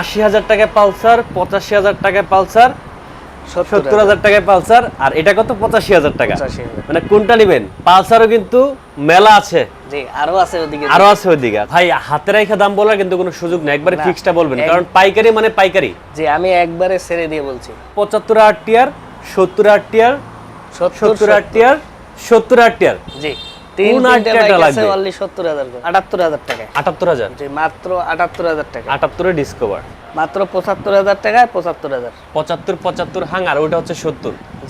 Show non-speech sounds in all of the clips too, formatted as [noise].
আশি হাজার টাকায় পালসার পঁচাশি হাজার টাকায় পালসার সত্তর হাজার। টাকায় পালসার আর এটা কত? পঁচাশি হাজার টাকা। মানে কোনটা নেবেন? পালসারও কিন্তু মেলা আছে। আরও আছে ওদিকে। আরও আছে ওইদিকে। ভাই হাতে রেখে দাম বলার কিন্তু কোনো সুযোগ নেই। একবারে। ফিক্সটা বলবেন কারণ পাইকারি মানে পাইকারি। জি আমি একবারে ছেড়ে দিয়ে বলছি। পঁচাত্তর আট টিয়ার সত্তর আট টিয়ার সত্তর সত্তর আট টিয়ার সত্তর আট টিয়ার জি। তিন তিনটে লাগবে? অনলি করে। জি মাত্র টাকা। ডিসকভার মাত্র টাকায় হচ্ছে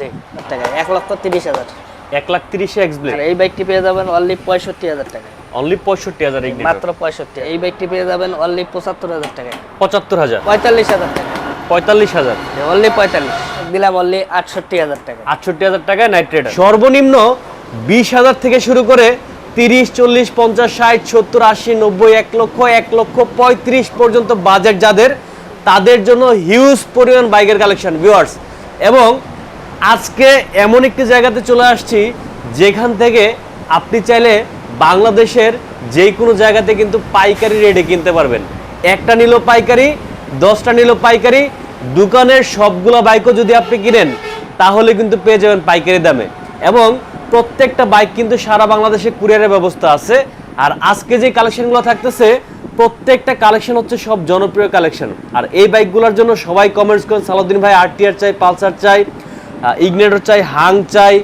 জি লক্ষ লাখ এক্স এই বাইকটি পেয়ে যাবেন অনলি পঁয়ষট্টি হাজার টাকা অনলি পঁয়ষট্টি হাজার মাত্র পঁয়ষট্টি। এই বাইকটি পেয়ে যাবেন অনলি টাকা অনলি দিলাম অনলি নাইট সর্বনিম্ন বিশ হাজার থেকে শুরু করে তিরিশ, চল্লিশ, পঞ্চাশ, ষাট, সত্তর, আশি, নব্বই, এক লক্ষ এক লক্ষ পঁয়ত্রিশ পর্যন্ত বাজেট যাদের, তাদের জন্য হিউজ পরিমাণ বাইকের কালেকশন ভিউয়ার্স এবং আজকে এমন একটি জায়গাতে চলে আসছি, যেখান থেকে আপনি চাইলে বাংলাদেশের যে কোনো জায়গাতে কিন্তু পাইকারি রেটে কিনতে পারবেন। একটা নিল পাইকারি, দশটা নিল পাইকারি, দোকানের সবগুলো বাইকও যদি আপনি কিনেন, তাহলে কিন্তু পেয়ে যাবেন পাইকারি দামে। এবং প্রত্যেকটা বাইক কিন্তু সারা বাংলাদেশে কুরিয়ারের ব্যবস্থা আছে। আর আজকে যে কালেকশনগুলো থাকতেছে প্রত্যেকটা কালেকশন হচ্ছে সব জনপ্রিয় কালেকশন। আর এই বাইকগুলোর জন্য সবাই কমেন্টস করেন সালাউদ্দিন ভাই আরটিআর চাই পালসার চাই ইগনেটর চাই হাং চাই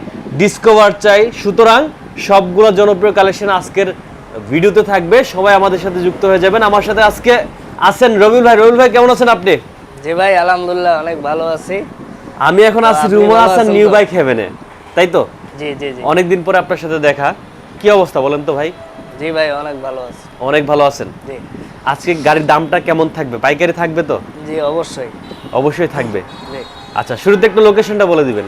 ডিসকভার চাই। সুতরাং সবগুলো জনপ্রিয় কালেকশন আজকের ভিডিওতে থাকবে। সবাই আমাদের সাথে যুক্ত হয়ে যাবেন। আমার সাথে আজকে আছেন রবিউল ভাই। রবিউল ভাই কেমন আছেন আপনি? জি ভাই আলহামদুলিল্লাহ অনেক ভালো আছি। আমি এখন আছি রুমা আছেন নিউ? বাইক হেভেনে তাই তো? জি জি জি। অনেকদিন পরে আপনার সাথে দেখা। কি অবস্থা বলেন তো ভাই? জি ভাই অনেক ভালো আছি। অনেক ভালো আছেন? জি। আজকে গাড়ির দামটা কেমন থাকবে? পাইকারি থাকবে তো? জি অবশ্যই। অবশ্যই থাকবে। জি। আচ্ছা শুরুতে একটু লোকেশনটা বলে দিবেন।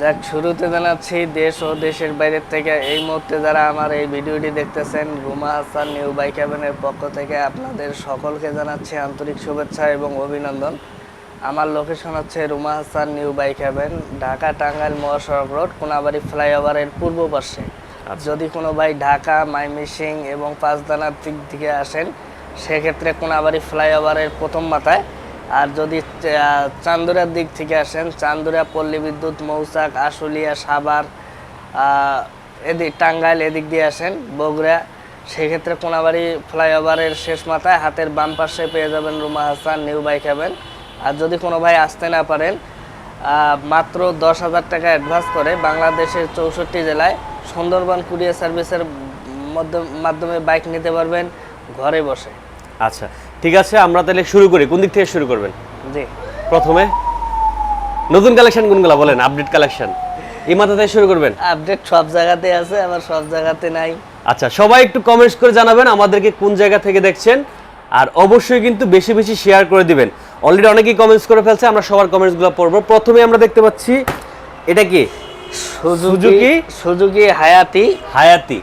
যাক শুরুতে জানাচ্ছি দেশ ও দেশের বাইরের থেকে এই মুহূর্তে যারা আমার এই ভিডিওটি দেখতেছেন রুমা হাসান নিউ বাইক পক্ষ থেকে আপনাদের সকলকে জানাচ্ছি আন্তরিক শুভেচ্ছা এবং অভিনন্দন। আমার লোকেশন হচ্ছে Ruma Hasan new bike haven Dhaka Tangail মহাসড়ক রোড কোনাবাড়ি ফ্লাইওভারের পূর্ব পাশে। যদি কোনো ভাই ঢাকা মাইমিসিং এবং পাঁচদানার দিক থেকে আসেন সেক্ষেত্রে কোনাবাড়ি ফ্লাইওভারের প্রথম মাথায়। আর যদি চান্দুরার দিক থেকে আসেন চান্দুরা পল্লী বিদ্যুৎ মৌচাক আশুলিয়া সাভার এদিক টাঙ্গাইল এদিক দিয়ে আসেন বগুড়া সেক্ষেত্রে কোনাবাড়ি ফ্লাইওভারের শেষ মাথায় হাতের বাম পাশে পেয়ে যাবেন Ruma Hasan new bike haven. আর যদি কোনো ভাই আসতে না পারেন মাত্র দশ হাজার টাকা অ্যাডভান্স করে বাংলাদেশের চৌষট্টি জেলায় সুন্দরবন কুরিয়ার সার্ভিসের মধ্য- মাধ্যমে বাইক নিতে পারবেন ঘরে বসে। আচ্ছা ঠিক আছে আমরা তাহলে শুরু করি। কোন দিক থেকে শুরু করবেন? জি। প্রথমে নতুন কালেকশন কোনগুলো বলেন আপডেট কালেকশন এই মাথা থেকে শুরু করবেন? আপডেট সব জায়গাতে আছে আবার সব জায়গাতে নাই। আচ্ছা সবাই একটু কমেন্টস করে জানাবেন আমাদেরকে কোন জায়গা থেকে দেখছেন আর অবশ্যই কিন্তু বেশি বেশি শেয়ার করে দিবেন। অলরেডি অনেকেই কমেন্টস করে ফেলছে আমরা সবার কমেন্টসগুলো পড়ব। প্রথমে আমরা দেখতে পাচ্ছি এটা কি? Suzuki Suzuki Hayate Hayate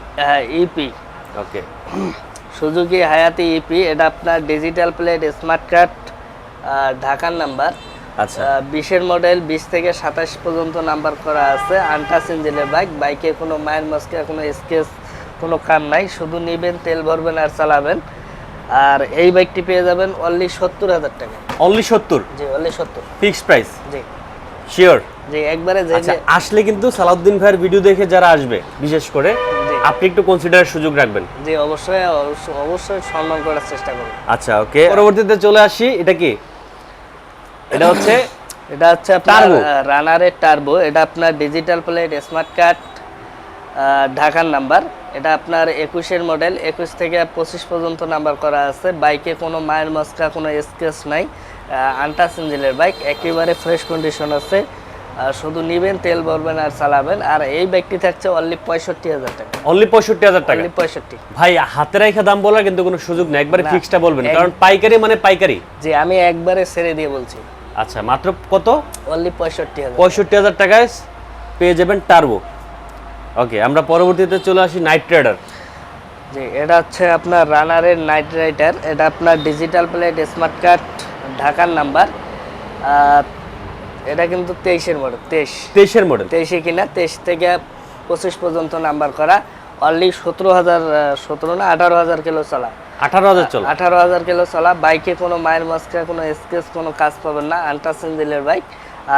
EP okay Suzuki Hayate EP এটা আপনার ডিজিটাল প্লেট স্মার্ট কার্ড ঢাকার নাম্বার আচ্ছা। বিশের মডেল বিশ থেকে সাতাশ পর্যন্ত নাম্বার করা আছে। আনটাচ ইঞ্জিনের বাইক বাইকে কোনো মায়ের মাস্কে কোনো স্কেচ কোনো কাম নাই। শুধু নিবেন তেল ভরবেন আর চালাবেন। আর এই বাইকটি পেয়ে যাবেন অনলি সত্তর হাজার টাকা। অনলি সত্তর? জি অনলি সত্তর। ফিক্সড প্রাইস জি। শিওর জি একবারে যে আচ্ছা আসলে কিন্তু সালাউদ্দিন ভাইয়ের ভিডিও দেখে যারা আসবে বিশেষ করে। আপনি একটু কনসিডারের সুযোগ রাখবেন। জি অবশ্যই অবশ্যই- সম্মান করার চেষ্টা করুন আচ্ছা ওকে পরবর্তীতে চলে আসি এটা কি? এটা হচ্ছে এটা হচ্ছে আপনার রানারের টার্বো এটা আপনার ডিজিটাল প্লেট স্মার্ট কার্ড ঢাকার নাম্বার। এটা আপনার একুশের মডেল একুশ থেকে পঁচিশ পর্যন্ত নাম্বার করা আছে। বাইকে কোনো মায়ের মস্কা কোনো স্কেচ নাই। আনটাচ ইঞ্জিনের বাইক একেবারে ফ্রেশ কন্ডিশন আছে। শুধু নিবেন তেল ভরবেন আর চালাবেন। আর এই বাইকটি থাকছে অনলি পঁয়ষট্টি হাজার টাকা। অনলি পঁয়ষট্টি হাজার টাকা? পঁয়ষট্টি। ভাই হাতে রেখে দাম বলার কিন্তু কোনো সুযোগ নেই। একবারে ফিক্সটা বলবেন। কারণ পাইকারি মানে পাইকারি। যে আমি একবারে ছেড়ে দিয়ে বলছি। আচ্ছা মাত্র কত? অনলি পঁয়ষট্টি হাজার পঁয়ষট্টি হাজার টাকায় পেয়ে যাবেন টার্বো ওকে আমরা পরবর্তীতে চলে আসি নাইট রাইডার জি এটা হচ্ছে আপনার রানারের নাইট রাইডার এটা আপনার ডিজিটাল প্লেট স্মার্ট কার্ড ঢাকার নাম্বার আর এটা কিন্তু তেইশের মডেল তেইশ। তেইশের মডেল তেইশে কিনা তেইশ থেকে পঁচিশ পর্যন্ত নাম্বার করা। অনলি সতেরো হাজার সতেরো না আঠারো হাজার কিলো চলা। আঠারো হাজার চলা। আঠারো হাজার কিলো চলা। বাইকে কোনো মায়ের মাস্কা কোনো স্কেচ কোনো কাজ পাবেন না। আন্টাস ইঞ্জিনের বাইক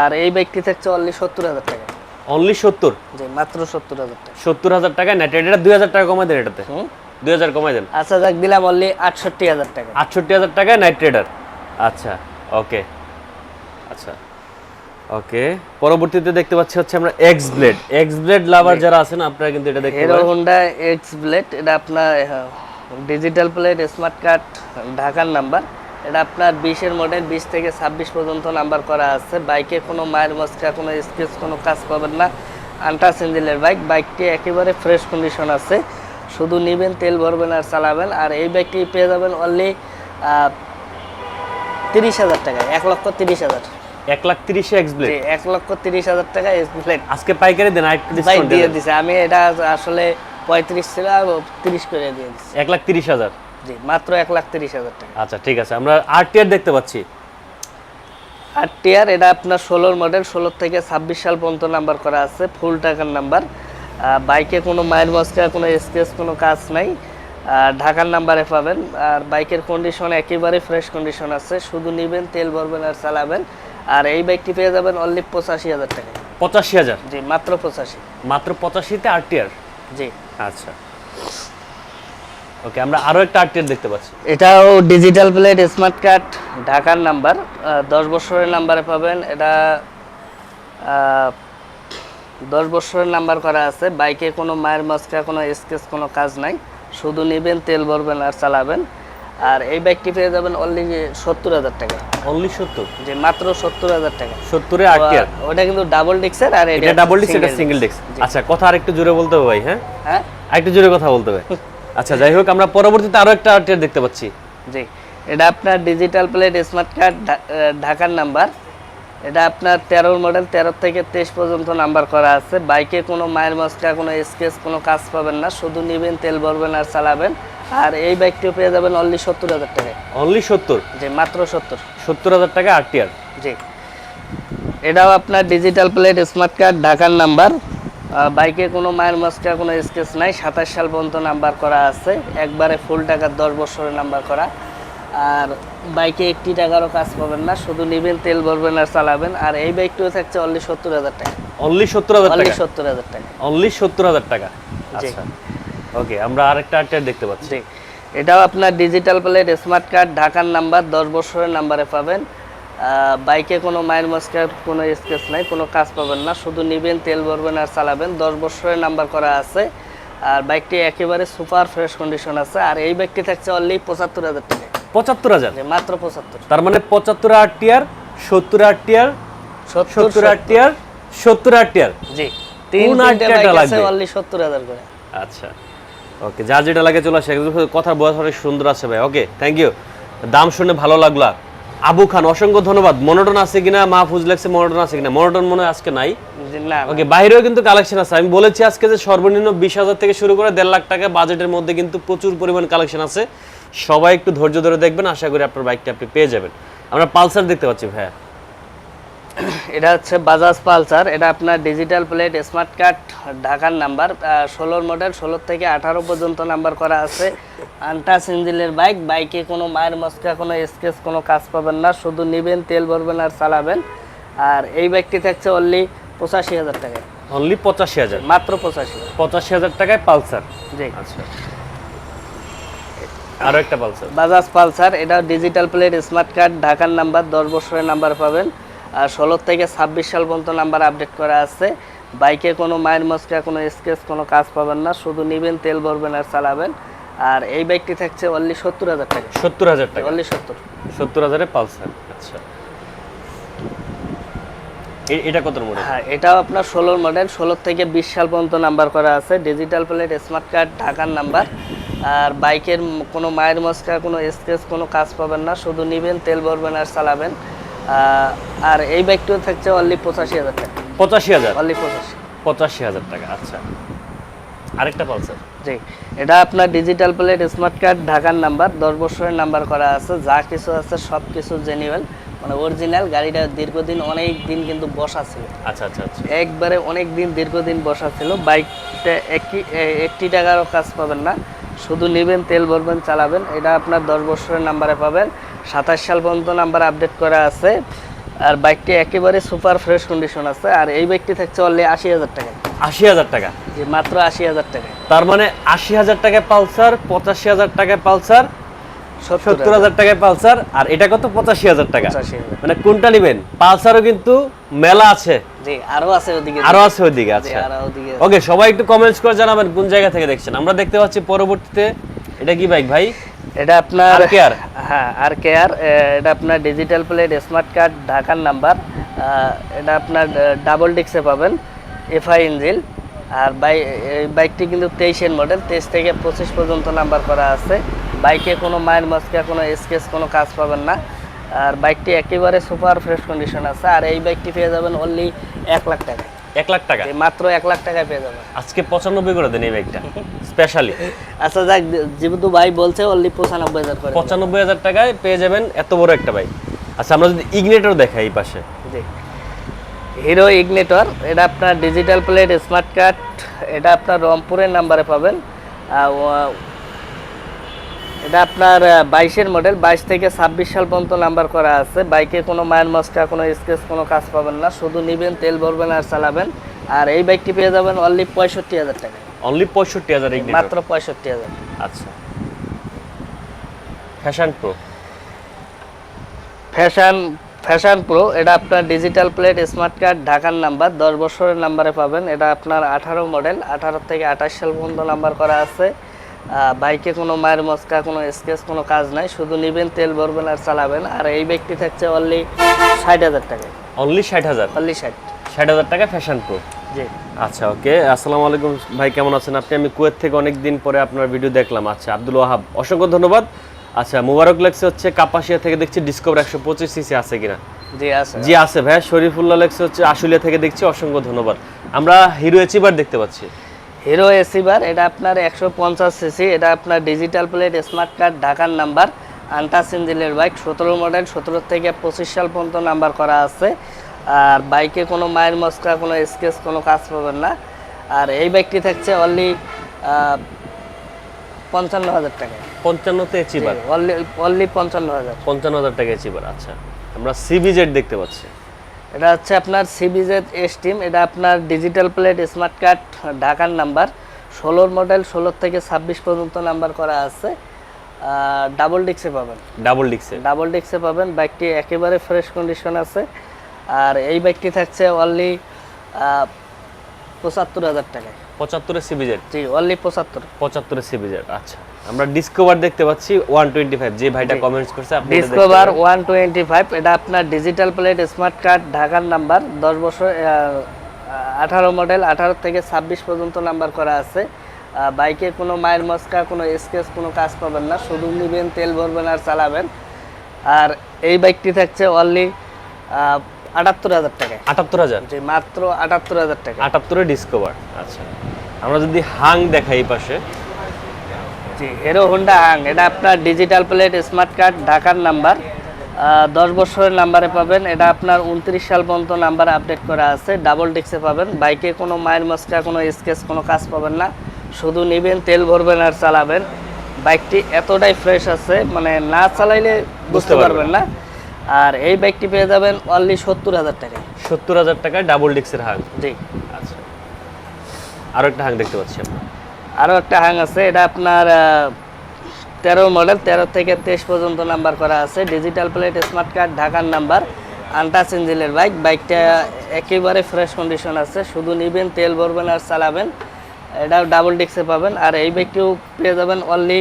আর এই বাইকটি থাকছে অনলি সত্তর হাজার টাকা। অনলি সত্তর? জি মাত্র সত্তর হাজার টাকা। সত্তর হাজার টাকা নেট এটা দুই হাজার টাকা কমাই দেন এটাতে। দুই হাজার কমাই দেন। আচ্ছা যাক দিলাম অনলি আটষট্টি হাজার টাকা। আটষট্টি হাজার টাকা নাইট ট্রেডার আচ্ছা ওকে আচ্ছা ওকে পরবর্তীতে দেখতে পাচ্ছি হচ্ছে আমরা X blade X blade lover যারা আছেন আপনারা কিন্তু এটা দেখতে পারেন। হোন্ডা এক্স ব্লেড এটা আপনার ডিজিটাল প্লেট স্মার্ট কার্ড ঢাকার নাম্বার এটা আপনার বিশের মডেল বিশ থেকে ছাব্বিশ পর্যন্ত নাম্বার করা আছে। বাইকে কোনো মায়ের মস্কা কোনো স্কেচ কোনো কাজ পাবেন না। আন্টাস ইঞ্জিনের বাইক বাইকটি একেবারে ফ্রেশ কন্ডিশন আছে। শুধু নেবেন তেল ভরবেন আর চালাবেন। আর এই বাইকটি পেয়ে যাবেন অনলি তিরিশ হাজার টাকায় এক লক্ষ তিরিশ হাজার। এক লাখ তিরিশে এক্স ব্লেড। এক লক্ষ তিরিশ হাজার টাকা এক্স ব্লেড। আজকে পাইকারি দেন ভাই দিয়ে দিছে। আমি এটা আসলে পঁয়ত্রিশ ছিল তিরিশ করে দিয়ে দিচ্ছি এক লাখ তিরিশ হাজার। জি মাত্র এক লাখ তিরিশ হাজার টাকা। আচ্ছা ঠিক আছে আমরা আর টিয়ার দেখতে পাচ্ছি। আর টিয়ার এটা আপনার ষোলোর মডেল ষোলো থেকে ছাব্বিশ সাল পর্যন্ত নাম্বার করা আছে ফুল টাকার নাম্বার বাইকে কোনো মায়ের মস্কা কোনো স্কেচ কোনো কাজ নাই। ঢাকার নাম্বারে পাবেন। আর বাইকের কন্ডিশন একেবারে ফ্রেশ কন্ডিশন আছে। শুধু নেবেন তেল ভরবেন আর চালাবেন। আর এই বাইকটি পেয়ে যাবেন অনলি পঁচাশি হাজার টাকা পঁচাশি হাজার? জি মাত্র পঁচাশি। মাত্র পঁচাশিতে আর টিয়ার জি। আচ্ছা। ওকে আমরা আরও একটা দেখতে পাচ্ছি। এটাও ডিজিটাল প্লেট স্মার্ট কার্ড ঢাকার নাম্বার দশ বছরের নাম্বারে পাবেন। এটা দশ বছরের নাম্বার করা আছে। বাইকে কোনো মায়ের মাস্কা কোনো স্কেচ কোনো কাজ নাই। শুধু নেবেন তেল ভরবেন আর চালাবেন। আর এই বাইকটি পেয়ে যাবেন অনলি সত্তর হাজার টাকা। অনলি সত্তর? যে মাত্র সত্তর হাজার টাকা। সত্তরে আর ওটা কিন্তু ডাবল ডিক্সের আর এটা ডাবল ডিস্ক এটা সিঙ্গেল ডিস্ক আচ্ছা কথা আরেকটু জোরে বলতে হবে ভাই হ্যাঁ? হ্যাঁ? আরেকটু জোরে কথা বলতে হবে। [laughs] আচ্ছা যাই হোক আমরা পরবর্তীতে আরও একটা আর টিয়ার দেখতে পাচ্ছি। জি এটা আপনার ডিজিটাল প্লেট স্মার্ট কার্ড ঢাকার নাম্বার এটা আপনার তেরোর মডেল তেরো থেকে তেইশ পর্যন্ত নাম্বার করা আছে। বাইকে কোনো মায়ের মস্কা কোনো স্কেচ কোনো কাজ পাবেন না। শুধু নেবেন তেল ভরবেন আর চালাবেন। আর এই বাইকটিও পেয়ে যাবেন অনলি সত্তর হাজার টাকায়। অনলি সত্তর? যে মাত্র সত্তর। সত্তর হাজার টাকা আর টিয়ার জি। এটাও আপনার ডিজিটাল প্লেট স্মার্ট কার্ড ঢাকার নাম্বার বাইকে কোনো মায়ের মস্কা কোনো স্কেচ নাই। সাতাশ সাল পর্যন্ত নাম্বার করা আছে। একবারে ফুল টাকার দশ বছরের নাম্বার করা। আর বাইকে একটি টাকারও কাজ পাবেন না। শুধু নেবেন তেল ভরবেন আর চালাবেন। আর এই বাইকটিও থাকছে অনলি সত্তর হাজার টাকা। অনলি সত্তর হাজার অনলি সত্তর হাজার টাকা। অনলি সত্তর হাজার টাকা? আচ্ছা। ওকে আমরা আরেকটা আর টিয়ার দেখতে পাচ্ছি। এটাও আপনার ডিজিটাল প্লেট স্মার্ট কার্ড ঢাকার নাম্বার দশ বছরের নাম্বারে পাবেন। বাইকে কোনো মায়ের মস্কার কোনো স্কেচ নাই কোনো কাজ পাবেন না। শুধু নেবেন তেল ভরবেন আর চালাবেন। দশ বছরের নাম্বার করা আছে। আর বাইকটি একেবারে সুপার ফ্রেশ কন্ডিশন আছে। আর এই বাইকটি থাকছে অনলি পঁচাত্তর হাজার টাকা। পঁচাত্তর হাজার? মাত্র পঁচাত্তর। তার মানে পঁচাত্তর আর টিয়ার সত্তর আর টিয়ার সত্তর আর টিয়ার সত্তর আর টিয়ার। জি। তিন বাইক আছে লাগবে? অনলি সত্তর হাজার করে। আচ্ছা। ওকে যা যেটা লাগে চলে আসে। কথা বলা অনেক সুন্দর আছে ভাই। ওকে থ্যাংক ইউ দাম শুনে ভালো লাগল। আবু খান অসংখ্য ধন্যবাদ। মনোটন আছে কিনা মাহফুজ লাগছে মনোটন আছে কিনা? মনোটন মনে হয় আজকে নাই। ওকে বাইরেও কিন্তু কালেকশন আছে। আমি বলেছি আজকে যে সর্বনিম্ন বিশ হাজার থেকে শুরু করে দেড় লাখ টাকা বাজেটের মধ্যে কিন্তু প্রচুর পরিমাণ কালেকশন আছে। সবাই একটু ধৈর্য ধরে দেখবেন। আশা করি আপনার বাইকটা আপনি পেয়ে যাবেন। আমরা পালসার দেখতে পাচ্ছি ভাইয়া। [clears throat] এটা হচ্ছে বাজাজ পালসার এটা আপনার ডিজিটাল প্লেট স্মার্ট কার্ড ঢাকার নাম্বার ষোলোর মডেল ষোলো থেকে আঠারো পর্যন্ত নাম্বার করা আছে। আনটাস ইঞ্জিনের বাইক বাইকে কোনো মায়ের মস্কা কোনো স্কেচ কোনো কাজ পাবেন না শুধু নেবেন তেল ভরবেন আর চালাবেন। আর এই বাইকটি থাকছে অনলি পঁচাশি হাজার টাকায়। অনলি পঁচাশি হাজার? মাত্র পঁচাশি। পঁচাশি হাজার টাকায় পালসার জি। আচ্ছা। আরও একটা পালসার বাজাজ পালসার এটা ডিজিটাল প্লেট স্মার্ট কার্ড ঢাকার নাম্বার দশ বছরের নাম্বার পাবেন। ষোলো থেকে ছাব্বিশ সাল পর্যন্ত নাম্বার আপডেট করা আছে। বাইকে কোনো মায়ের মস্কা কোনো স্কেচ কোনো কাজ পাবেন না। শুধু নেবেন তেল ভরবেন আর চালাবেন। আর এই বাইকটি থাকছে অনলি সত্তর হাজার টাকা। সত্তর হাজার টাকা? অনলি সত্তর। সত্তর হাজারে পালসার। আচ্ছা। এটা কত মডেল হ্যাঁ এটাও আপনার ষোলোর মডেল ষোলো থেকে বিশ সাল পর্যন্ত নাম্বার করা আছে। ডিজিটাল প্লেট স্মার্ট কার্ড ঢাকার নাম্বার। আর বাইকের কোনো মায়ের মস্কা কোনো স্কেচ কোনো কাজ পাবেন না। শুধু নেবেন তেল ভরবেন আর চালাবেন। আর এই বাইকটিও থাকছে অনলি পঁচাশি হাজার টাকা। পঁচাশি হাজার? অনলি পঁচাশি। পঁচাশি হাজার টাকা আচ্ছা। আরেকটা পালসার? জি এটা আপনার ডিজিটাল প্লেট স্মার্ট কার্ড ঢাকার নাম্বার দশ বছরের নাম্বার করা আছে যা কিছু আছে সব কিছু জেনুয়েল মানে অরিজিনাল গাড়িটা দীর্ঘদিন অনেক দিন কিন্তু বসা ছিল। আচ্ছা আচ্ছা আচ্ছা। একবারে অনেক দিন দীর্ঘদিন বসা ছিল। বাইকটা একটি একটি টাকারও কাজ পাবেন না। শুধু নেবেন তেল ভরবেন চালাবেন। এটা আপনার দশ বছরের নাম্বারে পাবেন। সাতাশ সাল পর্যন্ত নাম্বার আপডেট করা আছে। আর বাইকটি একেবারে সুপার ফ্রেশ কন্ডিশন আছে। আর এই বাইকটি থাকছে অনলি আশি হাজার টাকা। আশি হাজার টাকা? যে মাত্র আশি হাজার টাকা। তার মানে আশি হাজার টাকায় পালসার পঁচাশি হাজার টাকায় পালসার সত্তর হাজার। টাকায় পালসার আর এটা কত? পঁচাশি হাজার টাকা। মানে কোনটা নেবেন? পালসারও কিন্তু মেলা আছে। আরও আছে ওদিকে। আরও আছে আচ্ছা। ওদিকে আছে। ওকে সবাই একটু কমেন্টস করে জানাবেন কোন জায়গা থেকে দেখছেন। আমরা দেখতে পাচ্ছি পরবর্তীতে। এটা কি বাইক ভাই? এটা আপনার RKR? হ্যাঁ আর কেয়ার এটা আপনার ডিজিটাল প্লেট স্মার্ট কার্ড ঢাকার নাম্বার এটা আপনার ডাবল ডিক্সে পাবেন এফআই ইঞ্জিল আর বাই এই বাইকটি কিন্তু তেইশের মডেল তেইশ থেকে পঁচিশ পর্যন্ত নাম্বার করা আছে। বাইকে কোনো মায়ের মাস্কা কোনো স্কেচ কোনো কাজ পাবেন না। আর বাইকটি একেবারে সুপার ফ্রেশ কন্ডিশন আছে আর এই বাইকটি পেয়ে যাবেন অনলি এক লাখ টাকায়। এক লাখ টাকা? মাত্র এক লাখ টাকায় পেয়ে যাবেন আজকে পঁচানব্বই করে দেন এই বাইকটা স্পেশালি আচ্ছা যাক যেহেতু ভাই বলছে অনলি পঁচানব্বই হাজার করে। পঁচানব্বই হাজার টাকায় পেয়ে যাবেন এত বড় একটা বাইক আচ্ছা আমরা যদি ইগনেটর দেখাই এই পাশে। জি। হিরো ইগনেটর এটা আপনার ডিজিটাল প্লেট স্মার্ট কার্ড এটা আপনার রংপুরের নাম্বারে পাবেন। এটা আপনার বাইশের মডেল বাইশ থেকে ছাব্বিশ সাল পর্যন্ত নাম্বার করা আছে। বাইকে কোনো মায়ের মস্কা কোনো স্কেচ কোনো কাজ পাবেন না। শুধু নিবেন তেল ভরবেন আর চালাবেন। আর এই বাইকটি পেয়ে যাবেন অনলি পঁয়ষট্টি হাজার টাকা। অনলি পঁয়ষট্টি হাজার মাত্র পঁয়ষট্টি হাজার। আচ্ছা। Fashion pro fashion fashion pro এটা আপনার ডিজিটাল প্লেট স্মার্ট কার্ড ঢাকার নাম্বার দশ বছরের নাম্বারে পাবেন। এটা আপনার আঠারো মডেল আঠারো থেকে আঠাশ সাল পর্যন্ত নাম্বার করা আছে। বাইকে কোনো মায়ের মস্কা কোনো স্কেচ কোনো কাজ নাই। শুধু নিবেন তেল ভরবেন আর চালাবেন। আর এই ব্যক্তি থাকছে অনলি ষাট হাজার টাকা অনলি ষাট হাজার? অনলি ষাট। ষাট হাজার টাকা ফ্যাশন প্রো জি। আচ্ছা ওকে। আসসালামু আলাইকুম ভাই কেমন আছেন আপনি? আমি কুয়েত থেকে অনেক দিন পরে আপনার ভিডিও দেখলাম। আচ্ছা আব্দুল ওয়াহাব অসংখ্য ধন্যবাদ। আচ্ছা মুবারক লেগছে হচ্ছে কাপাসিয়া থেকে দেখছি ডিসকভার একশো পঁচিশ সিসি আছে কিনা? জি আছে। জি আছে ভাই শরীফুল্লাহ লেগছে হচ্ছে আশুলিয়া থেকে দেখছি অসংখ্য ধন্যবাদ। আমরা হিরো এচিবার দেখতে পাচ্ছি। হিরো এসিবার এটা আপনার একশো পঞ্চাশ সিসি এটা আপনার ডিজিটাল প্লেট স্মার্ট কার্ড ঢাকার নাম্বার আন্টাস ইঞ্জিনের বাইক সতেরো মডেল সতেরো থেকে পঁচিশ সাল পর্যন্ত নাম্বার করা আছে। আর বাইকে কোনো মায়ের মস্কা কোনো স্কেচ কোনো কাজ পাবেন না। আর এই বাইকটি থাকছে অনলি পঞ্চান্ন হাজার টাকা পঞ্চান্নতে এচিবার অনলি অনলি পঞ্চান্ন হাজার। পঞ্চান্ন হাজার টাকা এচিবার আচ্ছা। আমরা সিবিজেড দেখতে পাচ্ছি। এটা হচ্ছে আপনার সিবিজেড এস টিম এটা আপনার ডিজিটাল প্লেট স্মার্ট কার্ড ঢাকার নাম্বার। ষোলোর মডেল ষোলোর থেকে ছাব্বিশ পর্যন্ত নাম্বার করা আছে। ডাবল ডিক্সে পাবেন। ডাবল ডিক্সে ডাবল ডিক্সে পাবেন। বাইকটি একেবারে ফ্রেশ কন্ডিশন আছে। আর এই বাইকটি থাকছে অনলি পঁচাত্তর হাজার টাকায়। পঁচাত্তরে সিবিজেড জি অনলি পঁচাত্তর। পঁচাত্তরে সিবিজেড আচ্ছা। আমরা ডিসকভার দেখতে পাচ্ছি ওয়ান টোয়েন্টি ফাইভ যে ভাইটা কমেন্টস করছে আপনি ডিসকভার ওয়ান টোয়েন্টি ফাইভ এটা আপনার ডিজিটাল প্লেট স্মার্ট কার্ড ঢাকার নাম্বার দশ বছর আঠারো মডেল আঠারো থেকে ছাব্বিশ পর্যন্ত নাম্বার করা আছে। বাইকে কোনো মায়ের মস্কা কোনো স্কেচ কোনো কাজ পাবেন না শুধু নিবেন তেল ভরবেন আর চালাবেন। আর এই বাইকটি থাকছে অনলি আটাত্তর হাজার টাকায়। আটাত্তর হাজার? জি মাত্র আটাত্তর হাজার টাকা আটাত্তরে ডিসকভার আচ্ছা। আমরা যদি হাং দেখাই এই পাশে। জি হিরো হোন্ডা হাং। এটা আপনার ডিজিটাল প্লেট স্মার্ট কার্ড ঢাকার নাম্বার। দশ বছরের নাম্বারে পাবেন। এটা আপনার উনত্রিশ সাল পর্যন্ত নাম্বার আপডেট করা আছে। ডাবল ডিক্সে পাবেন। বাইকে কোনো মায়ের মস্কা কোনো স্কেচ কোনো কাজ পাবেন না। শুধু নিবেন তেল ভরবেন আর চালাবেন। বাইকটি এতটাই ফ্রেশ আছে মানে না চালাইলে বুঝতে পারবেন না। আর এই বাইকটি পেয়ে যাবেন অনলি সত্তর হাজার টাকা। সত্তর হাজার টাকায় ডাবল ডিক্সের হাং জি। আচ্ছা। আরও একটা হাং দেখতে পাচ্ছি আমরা। আরও একটা হাং আছে এটা আপনার তেরো মডেল তেরো থেকে তেইশ পর্যন্ত নাম্বার করা আছে। ডিজিটাল প্লেট স্মার্ট কার্ড ঢাকার নাম্বার আন্টাস ইঞ্জিনের বাইক বাইকটা একেবারে ফ্রেশ কন্ডিশন আছে। শুধু নিবেন তেল ভরবেন আর চালাবেন। এটাও ডাবল ডিক্সে পাবেন। আর এই বাইকটিও পেয়ে যাবেন অনলি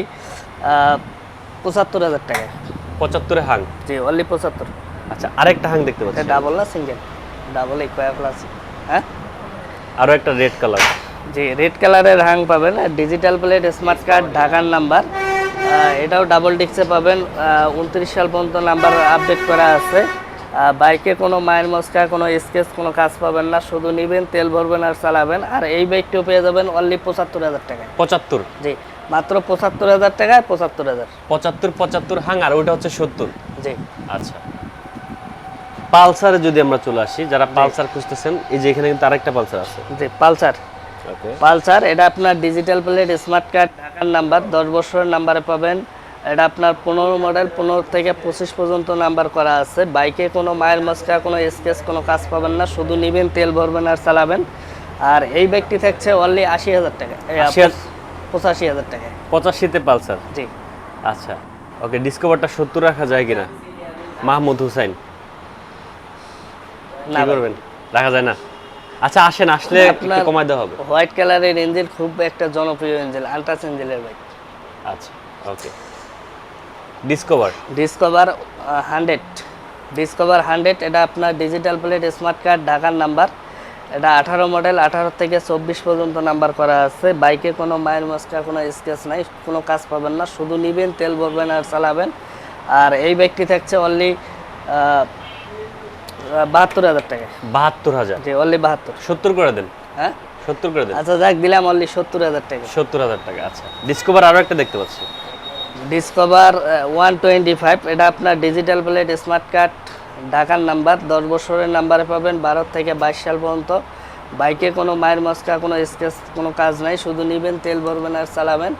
পঁচাত্তর হাজার টাকায়। পঁচাত্তরে হাং? জি অনলি পঁচাত্তর। আচ্ছা আরেকটা হাং দেখতে এটা পাচ্ছি ডাবল না সিঙ্গেল ডাবল ইকোয়া প্লাস হ্যাঁ? আরও একটা রেড কালার জি রেড কালারের হাং পাবেন ডিজিটাল প্লেট স্মার্ট কার্ড ঢাকার নাম্বার এটাও ডাবল ডিক্সে পাবেন উনত্রিশ সাল পর্যন্ত নাম্বার আপডেট করা আছে। বাইকে কোনো মায়ের মস্কা কোনো স্কেচ কোনো কাজ পাবেন না। শুধু নিবেন তেল ভরবেন আর চালাবেন। আর এই বাইকটিও পেয়ে যাবেন অনলি পঁচাত্তর হাজার টাকায়। পঁচাত্তর? জি মাত্র পঁচাত্তর হাজার টাকায় পঁচাত্তর হাজার। পঁচাত্তর পঁচাত্তর হাঙ্গার ওইটা হচ্ছে সত্তর? জি। আচ্ছা। পালসারে যদি আমরা চলে আসি যারা পালসার খুঁজতেছেন এই যে এখানে কিন্তু আরেকটা পালসার আছে। জি পালসার। পালসার এটা আপনার ডিজিটাল প্লেট স্মার্ট কার্ড ঢাকার নাম্বার দশ বছরের নাম্বারে পাবেন। এটা আপনার পনেরো মডেল পনেরো থেকে পঁচিশ পর্যন্ত নাম্বার করা আছে। বাইকে কোনো মায়ের মস্কা কোনো স্কেচ কোনো কাজ পাবেন না। শুধু নিবেন তেল ভরবেন আর চালাবেন। আর এই বাইকটি থাকছে অনলি আশি হাজার টাকা। পঁচাশি হাজার টাকা। পঁচাশিতে পালসার? জি। আচ্ছা। ওকে ডিসকভারটা সত্তর রাখা যায় কিনা? মাহমুদ হুসাইন। না করবেন? রাখা যায় না? আচ্ছা আসেন আসলে একটু কমাই দেওয়া হবে। হোয়াইট কালারের ইঞ্জিন খুব একটা জনপ্রিয় ইঞ্জিন আলট্রাস ইঞ্জিনের বাইক আচ্ছা okay. Discover Discover hundred Discover hundred এটা আপনার ডিজিটাল প্লেট স্মার্ট কার্ড ঢাকার নাম্বার এটা আঠারো মডেল আঠারো থেকে চব্বিশ পর্যন্ত নাম্বার করা আছে। বাইকে কোনো মায়ের মস্কা কোনো স্কেচ নাই কোনো কাজ পাবেন না। শুধু নিবেন তেল ভরবেন আর চালাবেন। আর এই বাইকটি থাকছে অনলি বাহাত্তর হাজার টাকা বাহাত্তর হাজার? জি অনলি বাহাত্তর। সত্তর করে দেন। হ্যাঁ? সত্তর করে দেন। আচ্ছা যাক দিলাম অনলি সত্তর হাজার টাকা সত্তর হাজার টাকা আচ্ছা। ডিসকভার আরও একটা দেখতে পাচ্ছি। ডিসকভার ওয়ান টোয়েন্টি ফাইভ এটা আপনার ডিজিটাল প্লেট স্মার্ট কার্ড ঢাকার নাম্বার দশ বছরের নাম্বারে পাবেন বারো থেকে বাইশ সাল পর্যন্ত। বাইকে কোনো মায়ের মস্কা কোনো স্কেচ কোনো কাজ নাই শুধু নিবেন তেল ভরবেন আর চালাবেন।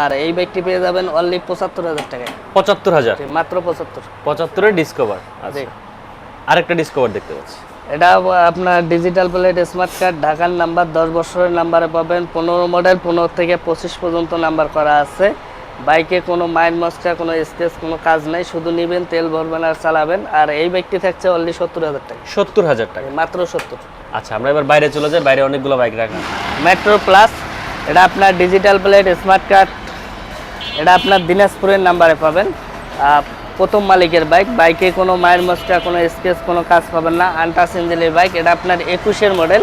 আর এই বাইকটি পেয়ে যাবেন অনলি পঁচাত্তর হাজার টাকায়। পঁচাত্তর হাজার? মাত্র পঁচাত্তর। পঁচাত্তরের ডিসকভার জি। আরেকটা ডিসকভার দেখতে পাচ্ছি। এটা আপনার ডিজিটাল প্লেট স্মার্ট কার্ড ঢাকার নাম্বার দশ বছরের নাম্বারে পাবেন। পনেরো মডেল পনেরো থেকে পঁচিশ পর্যন্ত নাম্বার করা আছে। বাইকে কোনো মাইন্ড মস্কা কোনো স্কেচ কোনো কাজ নাই শুধু নিবেন তেল ভরবেন আর চালাবেন। আর এই বাইকটি থাকছে অনলি সত্তর হাজার টাকা। সত্তর হাজার টাকা? মাত্র সত্তর। আচ্ছা আমরা এবার বাইরে চলে যাই বাইরে অনেকগুলো বাইক রাখা মেট্রো প্লাস এটা আপনার ডিজিটাল প্লেট স্মার্ট কার্ড এটা আপনার দিনাজপুরের নাম্বারে পাবেন। প্রথম মালিকের বাইক। বাইকে কোনো মায়ের মস্কা কোনো স্কেচ কোনো কাজ পাবেন না। আনটাস ইঞ্জিনের বাইক। এটা আপনার একুশের মডেল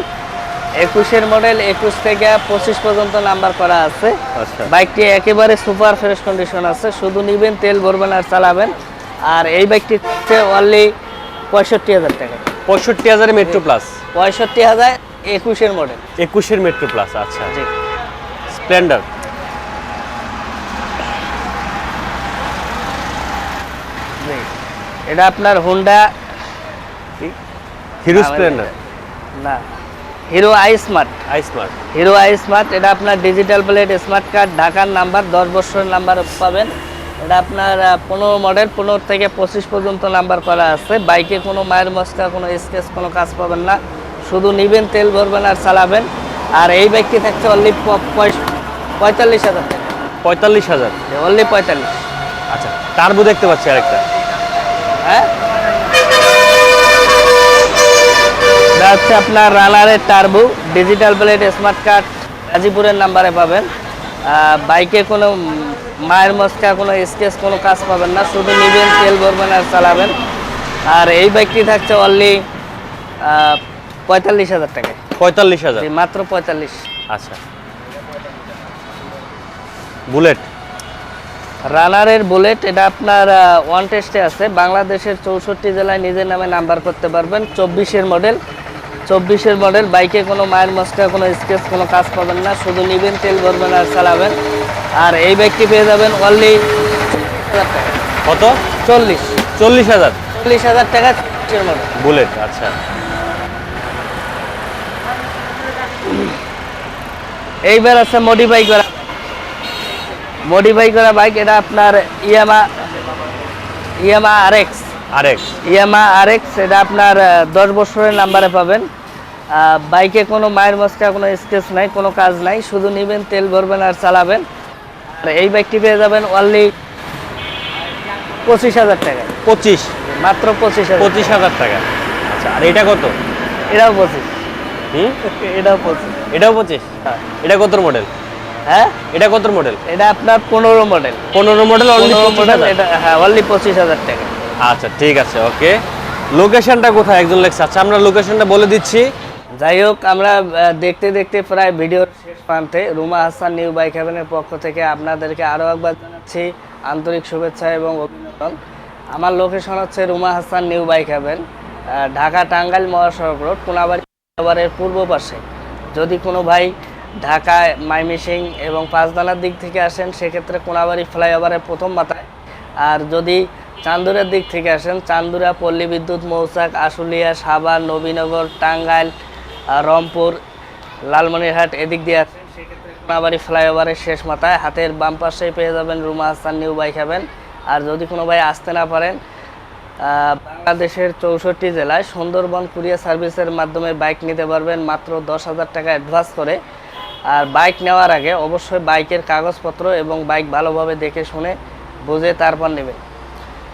একুশের মডেল একুশ থেকে পঁচিশ পর্যন্ত নাম্বার করা আছে। আচ্ছা। বাইকটি একেবারে সুপার ফ্রেশ কন্ডিশন আছে শুধু নিবেন তেল ভরবেন আর চালাবেন। আর এই বাইকটি হচ্ছে অনলি পঁয়ষট্টি হাজার টাকা। পঁয়ষট্টি হাজারে মেট্রো প্লাস পঁয়ষট্টি হাজার একুশের মডেল একুশের মেট্রো প্লাস আচ্ছা। জি। স্প্লেন্ডার। এটা আপনার হোন্ডা হিরো স্প্লেন্ডার না। Hero I smart I smart Hero I smart এটা আপনার ডিজিটাল প্লেট স্মার্ট কার্ড ঢাকার নাম্বার দশ বছরের নাম্বার পাবেন। এটা আপনার পনেরো মডেল পনেরো থেকে পঁচিশ পর্যন্ত নাম্বার করা আছে। বাইকে কোনো মায়ের মস্কা কোনো স্কেচ কোনো কাজ পাবেন না। শুধু নিবেন তেল ভরবেন আর চালাবেন। আর এই বাইকটি থাকছে অনলি পঁয়তাল্লিশ হাজার টাকা। পঁয়তাল্লিশ হাজার? অনলি পঁয়তাল্লিশ। আচ্ছা টার্বো দেখতে পাচ্ছি আরেকটা। হ্যাঁ? এটা হচ্ছে আপনার রানারের turbo digital plate smart card গাজীপুরের নাম্বারে পাবেন। বাইকে কোনো মায়ের মস্কা কোনো স্কেচ কোনো কাজ পাবেন না শুধু নিবেন তেল ভরবেন আর চালাবেন। আর এই বাইকটি থাকছে অনলি পঁয়তাল্লিশ হাজার টাকায়। পঁয়তাল্লিশ হাজার? মাত্র পঁয়তাল্লিশ। আচ্ছা। বুলেট? রানারের বুলেট এটা আপনার ওয়ান টেস্টে আছে। বাংলাদেশের চৌষট্টি জেলায় নিজের নামে নাম্বার করতে পারবেন। চব্বিশের মডেল। চব্বিশের মডেল বাইকে কোনো মায়ের মস্কা কোনো স্কেচ কোনো কাজ পাবেন না শুধু নিবেন তেল ভরবেন আর চালাবেন। আর এই বাইকটি পেয়ে যাবেন অনলি কত? চল্লিশ। চল্লিশ হাজার। চল্লিশ হাজার টাকা বুলেট আচ্ছা। এইবার আছে মডিফাই করা। মডিফাই করা বাইক এটা আপনার ইয়ামা ইয়ামা আর এক্স আরেক। ইয়ামা আর এক্স এটা আপনার দশ বছরের নাম্বারে পাবেন। বাইকে কোনো মায়ের মস্কা কোনো স্কেচ নাই কোনো কাজ নাই শুধু নেবেন তেল ভরবেন আর চালাবেন। আর এই বাইকটি পেয়ে যাবেন অনলি পঁচিশ হাজার টাকা। পঁচিশ। মাত্র পঁচিশ পঁচিশ হাজার টাকা। আচ্ছা আর এটা কত? এটাও পঁচিশ। হুম? এটাও পঁচিশ। এটাও পঁচিশ? হ্যাঁ। এটা কত মডেল হ্যাঁ? এটা কত মডেল এটা আপনার পনেরো মডেল পনেরো মডেল অনলি মডেল এটা হ্যাঁ অনলি পঁচিশ হাজার টাকা। আচ্ছা ঠিক আছে ওকে। লোকেশনটা কোথায়? একজন লেখছে। আচ্ছা আমরা লোকেশনটা বলে দিচ্ছি। যাই হোক আমরা দেখতে দেখতে প্রায় ভিডিওর শেষ প্রান্তে রুমা হাসান নিউ বাইক হেভেনের পক্ষ থেকে আপনাদেরকে আরও একবার জানাচ্ছি আন্তরিক শুভেচ্ছা এবং অভিনন্দন। আমার লোকেশন হচ্ছে রুমা হাসান নিউ বাইক আহ, ঢাকা টাঙ্গাইল মহাসড়ক রোড কোনাবাড়ি পূর্ব পাশে। যদি কোনো ভাই ঢাকা মাইমিসিং এবং পাঁচদানার দিক থেকে আসেন সেক্ষেত্রে কোনাবাড়ি ফ্লাইওভারের প্রথম মাথায়। আর যদি চান্দুরার দিক থেকে আসেন। চান্দুরা, পল্লী বিদ্যুৎ, মৌচাক, আশুলিয়া, সাভার, নবীনগর, টাঙ্গাইল রংপুর, লালমনিরহাট এদিক দিয়ে আসেন। সেক্ষেত্রে কোনাবাড়ি ফ্লাইওভারের শেষ মাথায় হাতের বাম পাশেই পেয়ে যাবেন Ruma Hasan, new bike haven আর যদি কোনো ভাই আসতে না পারেন বাংলাদেশের চৌষট্টি জেলায় সুন্দরবন কুরিয়ার সার্ভিসের মাধ্যমে বাইক নিতে পারবেন মাত্র দশ হাজার টাকা অ্যাডভান্স করে। আর বাইক নেওয়ার আগে অবশ্যই বাইকের কাগজপত্র এবং বাইক ভালোভাবে দেখে শুনে বুঝে তারপর নেবেন।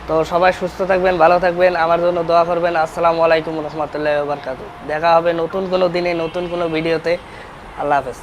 তো সবাই সুস্থ থাকবেন, ভালো থাকবেন, আমার জন্য দোয়া করবেন। আসসালামু আলাইকুম রহমতুল্লাহ বারকাতু দেখা হবে নতুন কোনো দিনে, নতুন কোনো ভিডিওতে। আল্লাহ হাফেজ।